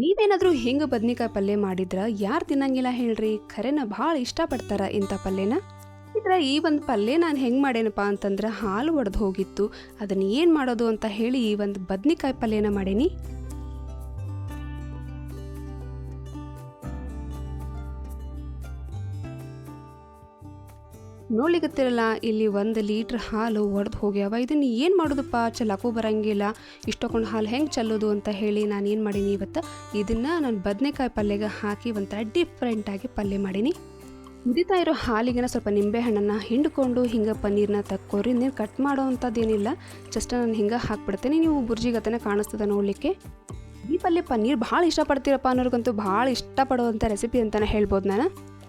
ನೀವೇನಾದರೂ ಹೆಂಗ್ ಬದ್ನಿಕಾಯಿ ಪಲ್ಯ ಮಾಡಿದ್ರ? ಯಾರು ತಿನ್ನಂಗಿಲ್ಲ ಹೇಳ್ರಿ. ಖರೇನ ಭಾಳ ಇಷ್ಟಪಡ್ತಾರ ಇಂಥ ಪಲ್ಯನ. ಇದ್ರ ಈ ಒಂದು ಪಲ್ಯ ನಾನು ಹೆಂಗೆ ಮಾಡೇನಪ್ಪ ಅಂತಂದ್ರೆ ಹಾಲು ಒಡೆದು ಹೋಗಿತ್ತು. ಅದನ್ನು ಏನು ಮಾಡೋದು ಅಂತ ಹೇಳಿ ಈ ಒಂದು ಬದ್ನಿಕಾಯಿ ಪಲ್ಯನ ಮಾಡೇನಿ. ನೋಡ್ಲಿಕತ್ತಿರಲ್ಲ ಇಲ್ಲಿ ಒಂದು ಲೀಟ್ರ್ ಹಾಲು ಒಡೆದು ಹೋಗ್ಯಾವ. ಇದನ್ನು ಏನು ಮಾಡೋದಪ್ಪ? ಚೆಲ್ಲಕ್ಕೂ ಬರಂಗಿಲ್ಲ. ಇಷ್ಟೊಂದು ಹಾಲು ಹೆಂಗೆ ಚೆಲ್ಲೋದು ಅಂತ ಹೇಳಿ ನಾನು ಏನು ಮಾಡೀನಿ ಇವತ್ತು? ಇದನ್ನು ನಾನು ಬದನೆಕಾಯಿ ಪಲ್ಯಗೆ ಹಾಕಿ ಒಂಥರ ಡಿಫ್ರೆಂಟಾಗಿ ಪಲ್ಯ ಮಾಡೀನಿ. ಕುದಿತಾ ಇರೋ ಹಾಲಿಗೆನ ಸ್ವಲ್ಪ ನಿಂಬೆ ಹಣ್ಣನ್ನು ಹಿಂಡ್ಕೊಂಡು ಹಿಂಗೆ ಪನ್ನೀರನ್ನ ತಕ್ಕೋರಿ. ನೀರು ಕಟ್ ಮಾಡೋ ಅಂಥದ್ದೇನಿಲ್ಲ ಜಸ್ಟ್ ನಾನು ಹಿಂಗೆ ಹಾಕ್ಬಿಡ್ತೇನೆ. ನೀವು ಬುರ್ಜಿಗತನ ಕಾಣಿಸ್ತದೆ ನೋಡಲಿಕ್ಕೆ. ಈ ಪಲ್ಯ ಪನ್ನೀರ್ ಭಾಳ ಇಷ್ಟಪಡ್ತೀರಪ್ಪ ಅನ್ನೋರ್ಗಂತೂ ಭಾಳ ಇಷ್ಟಪಡುವಂಥ ರೆಸಿಪಿ ಅಂತಲೇ ಹೇಳ್ಬೋದು ನಾನು.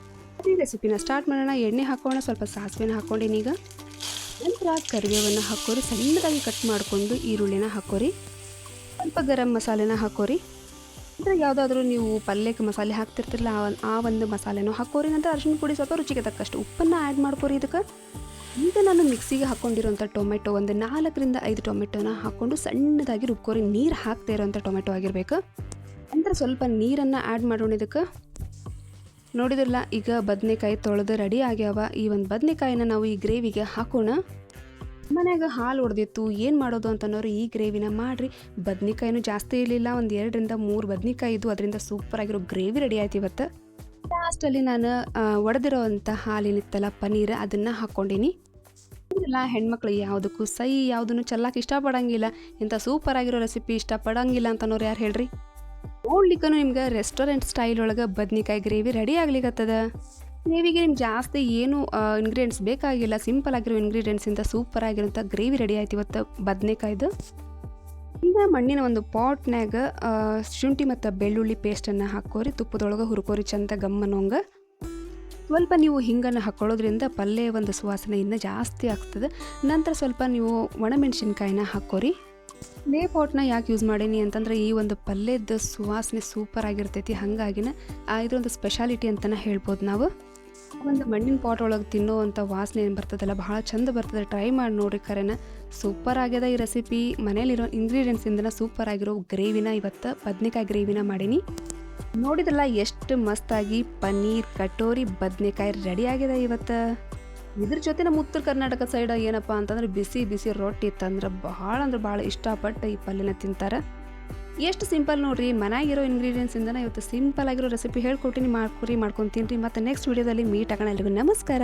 ಈ ರೆಸಿಪಿನ ಸ್ಟಾರ್ಟ್ ಮಾಡೋಣ. ಎಣ್ಣೆ ಹಾಕೋಣ, ಸ್ವಲ್ಪ ಸಾಸಿವೆನ ಈಗ. ನಂತರ ಕರಿಬೇವನ್ನು ಹಾಕೋರಿ. ಸಣ್ಣದಾಗಿ ಕಟ್ ಮಾಡಿಕೊಂಡು ಈರುಳ್ಳಿನ ಹಾಕೋರಿ. ಸ್ವಲ್ಪ ಗರಂ ಮಸಾಲೆನ ಹಾಕೋರಿ. ಅಂದರೆ ಯಾವುದಾದ್ರೂ ನೀವು ಪಲ್ಯಕ್ಕೆ ಮಸಾಲೆ ಹಾಕ್ತಿರ್ತಿರಲ್ಲ, ಆ ಒಂದ್- ಆ ಒಂದು ಮಸಾಲೆನೂ ಹಾಕೋರಿ. ನಂತರ ಅರಿಶಿನ ಪುಡಿ ಸ್ವಲ್ಪ ರುಚಿಗೆ ತಕ್ಕಷ್ಟು ಉಪ್ಪನ್ನು ಆ್ಯಡ್ ಮಾಡ್ಕೋರಿ ಇದಕ್ಕೆ. ಈಗ ನಾನು ಮಿಕ್ಸಿಗೆ ಹಾಕ್ಕೊಂಡಿರೋಂಥ ಟೊಮೆಟೊ ಒಂದು ನಾಲ್ಕರಿಂದ ಐದು ಟೊಮೆಟೊನ ಹಾಕ್ಕೊಂಡು ಸಣ್ಣದಾಗಿ ರುಬ್ಕೋರಿ. ನೀರು ಹಾಕ್ತಾ ಇರೋಂಥ ಟೊಮೆಟೊ ಆಗಿರಬೇಕು. ನಂತರ ಸ್ವಲ್ಪ ನೀರನ್ನು ಆ್ಯಡ್ ಮಾಡೋಣ ಇದಕ್ಕೆ. ನೋಡಿದ್ರಲ್ಲ, ಈಗ ಬದನೆಕಾಯಿ ತೊಳೆದು ರೆಡಿ ಆಗ್ಯಾವ. ಈ ಒಂದು ಬದನೆಕಾಯಿನ ನಾವು ಈ ಗ್ರೇವಿಗೆ ಹಾಕೋಣ. ಮನೆಯಾಗ ಹಾಲು ಹೊಡೆದಿತ್ತು, ಏನು ಮಾಡೋದು ಅಂತನೋರು ಈ ಗ್ರೇವಿನ ಮಾಡಿರಿ. ಬದ್ನಿಕಾಯಿನೂ ಜಾಸ್ತಿ ಇರಲಿಲ್ಲ, ಒಂದು ಎರಡರಿಂದ ಮೂರು ಬದ್ನಿಕಾಯಿ ಇದ್ದು ಅದರಿಂದ ಸೂಪರ್ ಆಗಿರೋ ಗ್ರೇವಿ ರೆಡಿ ಆಯ್ತು ಇವತ್ತು. ಲಾಸ್ಟಲ್ಲಿ ನಾನು ಒಡೆದಿರೋ ಅಂಥ ಹಾಲಿನಿತ್ತಲ್ಲ ಪನ್ನೀರ್ ಅದನ್ನು ಹಾಕ್ಕೊಂಡಿನಿ ಇಲ್ಲ, ಹೆಣ್ಮಕ್ಳು ಯಾವುದಕ್ಕೂ ಸೈ ಯಾವುದನ್ನು ಚೆಲ್ಲಕ್ಕೆ ಇಷ್ಟಪಡೋಂಗಿಲ್ಲ. ಇಂಥ ಸೂಪರ್ ಆಗಿರೋ ರೆಸಿಪಿ ಇಷ್ಟಪಡಂಗಿಲ್ಲ ಅಂತನೋರು ಯಾರು ಹೇಳ್ರಿ? ನೋಡ್ಲಿಕ್ಕೂ ನಿಮ್ಗೆ ರೆಸ್ಟೋರೆಂಟ್ ಸ್ಟೈಲ್ ಒಳಗೆ ಬದ್ನಿಕಾಯಿ ಗ್ರೇವಿ ರೆಡಿ ಆಗ್ಲಿಕ್ಕತ್ತದ ಗ್ರೇವಿಗೆ ನಿಮ್ಗೆ ಜಾಸ್ತಿ ಏನು ಇಂಗ್ರೀಡಿಯೆಂಟ್ಸ್ ಬೇಕಾಗಿಲ್ಲ. ಸಿಂಪಲ್ ಆಗಿರೋ ಇಂಗ್ರೀಡಿಯೆಂಟ್ಸಿಂದ ಸೂಪರ್ ಆಗಿರೋಂಥ ಗ್ರೇವಿ ರೆಡಿ ಆಯ್ತು ಇವತ್ತು ಬದ್ನೆಕಾಯ್ದು. ಈಗ ಮಣ್ಣಿನ ಒಂದು ಪಾಟ್ನಾಗ ಶುಂಠಿ ಮತ್ತು ಬೆಳ್ಳುಳ್ಳಿ ಪೇಸ್ಟನ್ನು ಹಾಕೋರಿ ತುಪ್ಪದೊಳಗೆ ಹುರ್ಕೋರಿ, ಚಂದ ಗಮ್ಮನೋಂಗ ಸ್ವಲ್ಪ ನೀವು ಹಿಂಗನ್ನು ಹಾಕೊಳ್ಳೋದ್ರಿಂದ ಪಲ್ಯ ಒಂದು ಸುವಾಸನೆ ಇನ್ನೂ ಜಾಸ್ತಿ ಆಗ್ತದೆ. ನಂತರ ಸ್ವಲ್ಪ ನೀವು ಒಣಮೆಣಸಿನ್ಕಾಯಿನ ಹಾಕೋರಿ ಲೇ ಪಾಟ್ನ ಯಾಕೆ ಯೂಸ್ ಮಾಡೀನಿ ಅಂತಂದ್ರೆ ಈ ಒಂದು ಪಲ್ಯದ ಸುವಾಸನೆ ಸೂಪರ್ ಆಗಿರ್ತೈತಿ. ಹಾಗಾಗಿನ ಇದೊಂದು ಸ್ಪೆಷಾಲಿಟಿ ಅಂತಲೇ ಹೇಳ್ಬೋದು ನಾವು. ಒಂದು ಮಣ್ಣಿನ ಪಾಟ್ ಒಳಗೆ ತಿನ್ನೋವಂಥ ವಾಸನೆ ಏನು ಬರ್ತದಲ್ಲ ಭಾಳ ಚಂದ ಬರ್ತದೆ. ಟ್ರೈ ಮಾಡಿ ನೋಡಿ ಕರೆನ ಸೂಪರ್ ಆಗ್ಯದ ಈ ರೆಸಿಪಿ ಮನೇಲಿರೋ ಇಂಗ್ರೀಡಿಯೆಂಟ್ಸಿಂದನ ಸೂಪರ್ ಆಗಿರೋ ಗ್ರೇವಿನ ಇವತ್ತು ಬದ್ನೆಕಾಯಿ ಗ್ರೇವಿನ ಮಾಡೀನಿ. ನೋಡಿದ್ರಲ್ಲ, ಎಷ್ಟು ಮಸ್ತಾಗಿ ಪನ್ನೀರ್ ಕಟೋರಿ ಬದ್ನೆಕಾಯಿ ರೆಡಿ ಆಗಿದೆ ಇವತ್ತು. ಇದ್ರ ಜೊತೆ ನಮ್ಮ ಉತ್ತರ ಕರ್ನಾಟಕ ಸೈಡ್ ಏನಪ್ಪ ಅಂತಂದ್ರೆ ಬಿಸಿ ಬಿಸಿ ರೊಟ್ಟಿ ತಂದ್ರೆ ಭಾಳ ಅಂದ್ರೆ ಭಾಳ ಇಷ್ಟಪಟ್ಟು ಈ ಪಲ್ಯನ ತಿಂತಾರೆ. ಎಷ್ಟು ಸಿಂಪಲ್ ನೋಡ್ರಿ ಮನೆಯಾಗಿರೋ ಇಂಗ್ರೀಡಿಯೆಂಟ್ಸ್ ಇಂದ ಇವತ್ತು ಸಿಂಪಲ್ ಆಗಿರೋ ರೆಸಿಪಿ ಹೇಳ್ಕೊಟ್ಟಿನಿ, ಮಾಡ್ಕೊರಿ, ಮಾಡ್ಕೊಂಡು ತಿನ್ರಿ. ಮತ್ತೆ ನೆಕ್ಸ್ಟ್ ವಿಡಿಯೋದಲ್ಲಿ ಮೀಟ್ ಆಗೋಣ ಎಲ್ರಿಗೂ. ನಮಸ್ಕಾರ.